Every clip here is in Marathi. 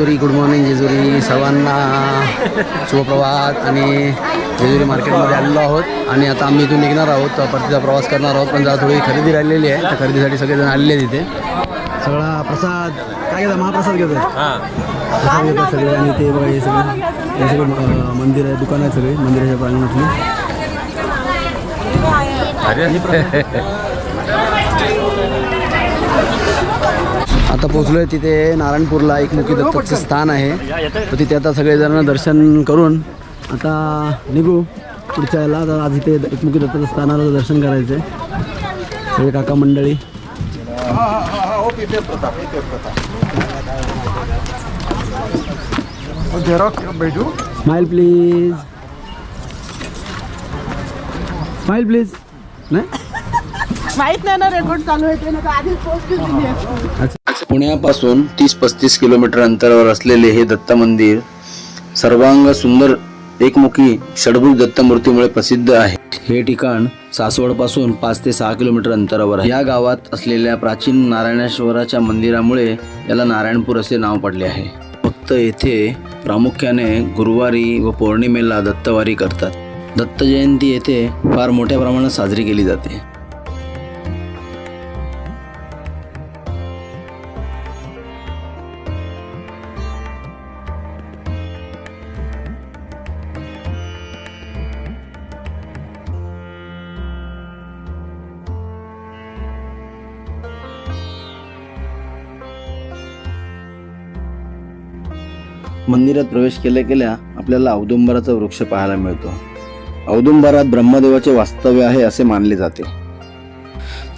Jejuri good morning Jejuri. सर्वांना शुभप्रभात आणि जेजुरी मार्केटमध्ये आलेलो आहोत. आणि आता आम्ही इथून निघणार आहोत. परतीचा प्रवास करणार आहोत. पण जरा थोडी खरेदी राहिलेली आहे. त्या खरेदीसाठी सगळेजण आलेले आहेत इथे. सगळा प्रसाद. काय घेता? महाप्रसाद घेतो प्रसाद घेतात सगळे. आणि ते बघा हे सगळे. हे सगळे मंदिर आहे दुकान आहे सगळे. मंदिराच्या प्रांगणातली. आता पोचलोय तिथे नारायणपूरला एकमुखी दत्ताचं स्थान आहे. तर तिथे आता सगळेजण दर्शन करून आता निघू. पुढच्या याला आता आज इथे एकमुखी दत्ताचं स्थानाला दर्शन करायचं आहे सगळे काका मंडळी. स्माईल प्लीज स्माईल प्लीज नाही? माहीत नाही ना रेकॉर्ड चालू आहे ते ना आधीच पोस्ट दिली आहे. पुण्यापासून तीस पस्तीस किलोमीटर अंतरावर असलेले हे दत्त मंदिर सर्वांग सुंदर एकमुखी षडभुज दत्तमूर्तीमुळे प्रसिद्ध आहे. हे ठिकाण सासवडपासून पाच ते सहा किलोमीटर अंतरावर आहे. या गावात असलेल्या प्राचीन नारायणेश्वराच्या मंदिरामुळे याला नारायणपूर असे नाव पडले आहे. फक्त येथे प्रामुख्याने गुरुवारी व पौर्णिमेला दत्तवारी करतात. दत्त जयंती येथे फार मोठ्या प्रमाणात साजरी केली जाते. मंदिरात प्रवेश केल्या केल्या आपल्याला औदुंबराचा वृक्ष पाहायला मिळतो. औदुंबरात ब्रह्मदेवाचे वास्तव्य आहे असे मानले जाते.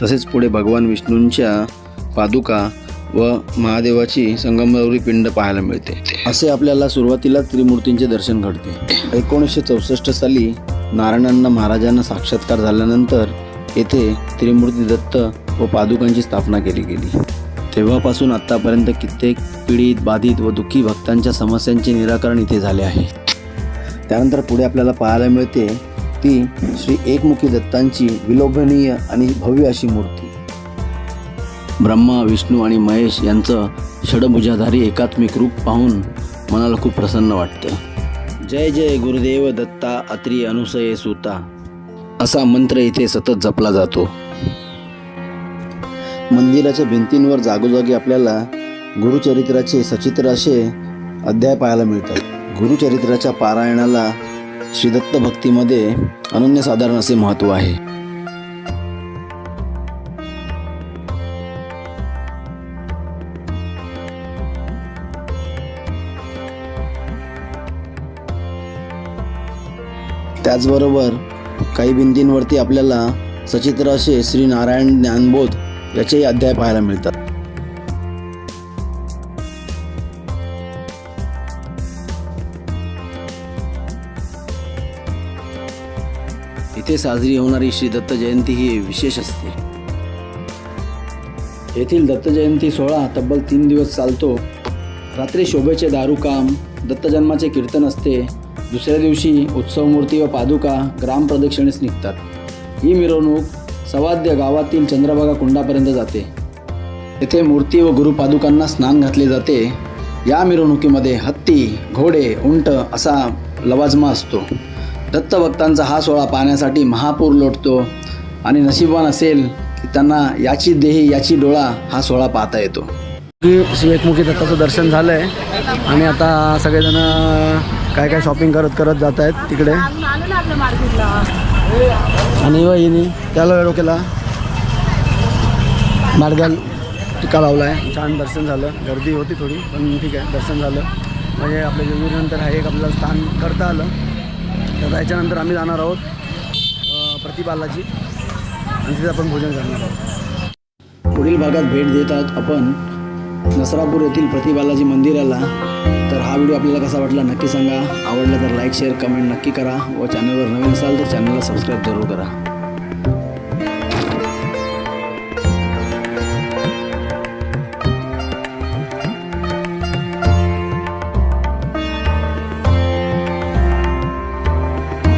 तसेच पुढे भगवान विष्णूंच्या पादुका व महादेवाची संगमरवरी पिंड पाहायला मिळते. असे आपल्याला सुरुवातीला त्रिमूर्तींचे दर्शन घडते. एकोणीसशे चौसष्ट साली नारायणांना महाराजांना साक्षात्कार झाल्यानंतर येथे त्रिमूर्ती दत्त व पादुकांची स्थापना केली गेली. तेव्हापासून आत्तापर्यंत कित्येक पीडित बाधित व दुःखी भक्तांच्या समस्यांचे निराकरण इथे झाले आहे. त्यानंतर पुढे आपल्याला पाहायला मिळते ती श्री एकमुखी दत्तांची विलोभनीय आणि भव्य अशी मूर्ती. ब्रह्मा विष्णू आणि महेश यांचं षडभुजाधारी एकात्मिक रूप पाहून मनाला खूप प्रसन्न वाटतं. जय जय गुरुदेव दत्ता अत्री अनुसये सुता. असा मंत्र इथे सतत जपला जातो. मंदिराच्या भिंतींवर जागोजागी आपल्याला गुरुचरित्राचे सचित्र असे अध्याय पाहायला मिळतात. गुरुचरित्राच्या पारायणाला श्रीदत्त भक्तीमध्ये अनन्यसाधारण असे महत्त्व आहे. त्याचबरोबर काही भिंतींवरती आपल्याला सचित्र असे श्री नारायण ज्ञानबोध याचेही अध्याय पाहायला मिळतात. इथे साजरी होणारी श्री दत्त जयंती ही विशेष असते. येथील दत्त जयंती सोहळा तब्बल तीन दिवस चालतो. रात्री शोभेचे दारूकाम दत्तजन्माचे कीर्तन असते. दुसऱ्या दिवशी उत्सव मूर्ती व पादुका ग्रामप्रदक्षिणेस निघतात. ही मिरवणूक सवाद्य गावातील चंद्रभागा कुंडापर्यंत जाते. येथे मूर्ती व गुरुपादुकांना स्नान घातले जाते. या मिरवणुकीमध्ये हत्ती घोडे उंट असा लवाजमा असतो. दत्तभक्तांचा हा सोहळा पाहण्यासाठी महापूर लोटतो आणि नशिबवान असेल की त्यांना याची देही याची डोळा हा सोहळा पाहता येतो. श्री एकमुखी दत्ताचं दर्शन झालं आहे आणि आता सगळेजण काय काय शॉपिंग करत करत जात आहेत तिकडे. आणि वहिनी त्याला डोक्याला मार्गाल टिका लावला आहे छान दर्शन झालं. गर्दी होती थोडी पण ठीक आहे दर्शन झालं. म्हणजे आपल्या जेजुरीनंतर हा एक आपल्याला स्थान करता आलं. तर त्याच्यानंतर आम्ही जाणार आहोत प्रतिपालाची प्रतिबालाजी आणि तिथे आपण भोजन करणार आहोत. पुढील भागात भेट देत आहोत आपण नसरापूर येथील प्रतिबालाजी मंदिराला. तर हा व्हिडिओ आपल्याला कसा वाटला नक्की सांगा. आवडला तर लाईक शेअर कमेंट नक्की करा. व चॅनलवर नवीन असाल तर चॅनलला सबस्क्राईब जरूर करा.